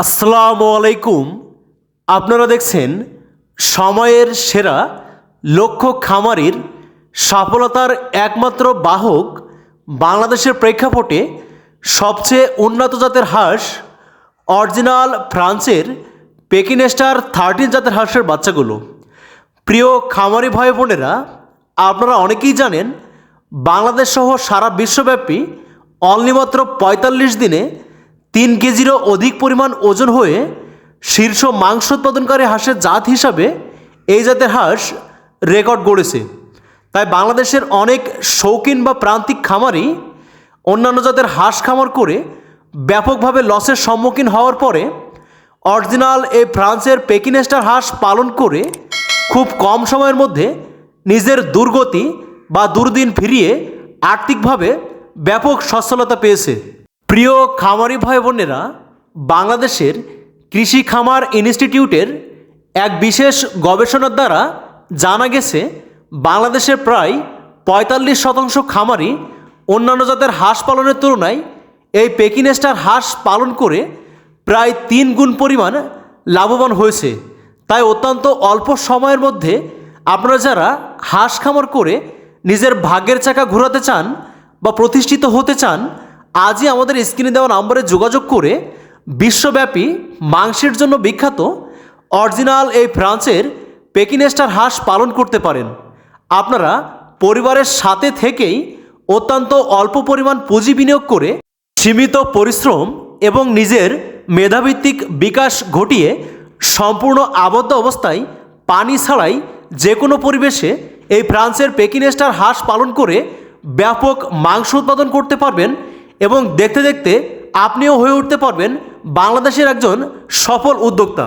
আসসালামু আলাইকুম। আপনারা দেখছেন সময়ের সেরা লক্ষ্য খামারির সফলতার একমাত্র বাহক বাংলাদেশের প্রেক্ষাপটে সবচেয়ে উন্নত জাতের হাঁস অরিজিনাল ফ্রান্সের পেকিনেস্টার থার্টিন জাতের হাঁসের বাচ্চাগুলো। প্রিয় খামারি ভাই বোনেরা, আপনারা অনেকেই জানেন বাংলাদেশ সহ সারা বিশ্বব্যাপী অনলি মাত্র পঁয়তাল্লিশ দিনে তিন কেজিরও অধিক পরিমাণ ওজন হয়ে শীর্ষ মাংস উৎপাদনকারী হাঁসের জাত হিসাবে এই জাতের হাঁস রেকর্ড গড়েছে। তাই বাংলাদেশের অনেক শৌখিন বা প্রান্তিক খামারই অন্যান্য জাতের হাঁস খামার করে ব্যাপকভাবে লসের সম্মুখীন হওয়ার পরে অরিজিনাল এই ফ্রান্সের পেকিনেস্টার হাঁস পালন করে খুব কম সময়ের মধ্যে নিজের দুর্গতি বা দুর্দিন ফিরিয়ে আর্থিকভাবে ব্যাপক সচ্ছলতা পেয়েছে। প্রিয় খামারি ভাই বোনেরা বাংলাদেশের কৃষি খামার ইনস্টিটিউটের এক বিশেষ গবেষণার দ্বারা জানা গেছে, বাংলাদেশের প্রায় পঁয়তাল্লিশ শতাংশ খামারি অন্যান্য জাতের হাঁস পালনের তুলনায় এই পেকিনেস্টার হাঁস পালন করে প্রায় তিন গুণ পরিমাণ লাভবান হয়েছে। তাই অত্যন্ত অল্প সময়ের মধ্যে আপনারা যারা হাঁস খামার করে নিজের ভাগ্যের চাকা ঘোরাতে চান বা প্রতিষ্ঠিত হতে চান আজই আমাদের স্ক্রিনে দেওয়া নম্বরে যোগাযোগ করে বিশ্বব্যাপী মাংসের জন্য বিখ্যাত অরিজিনাল এই ফ্রান্সের পেকিনেস্টার হাঁস পালন করতে পারেন। আপনারা পরিবারের সাথে থেকেই অত্যন্ত অল্প পরিমাণ পুঁজি বিনিয়োগ করে সীমিত পরিশ্রম এবং নিজের মেধাভিত্তিক বিকাশ ঘটিয়ে সম্পূর্ণ আবদ্ধ অবস্থায় পানি ছাড়াই যে কোনো পরিবেশে এই ফ্রান্সের পেকিনেস্টার হাঁস পালন করে ব্যাপক মাংস উৎপাদন করতে পারবেন এবং দেখতে দেখতে আপনিও হয়ে উঠতে পারবেন বাংলাদেশের একজন সফল উদ্যোক্তা।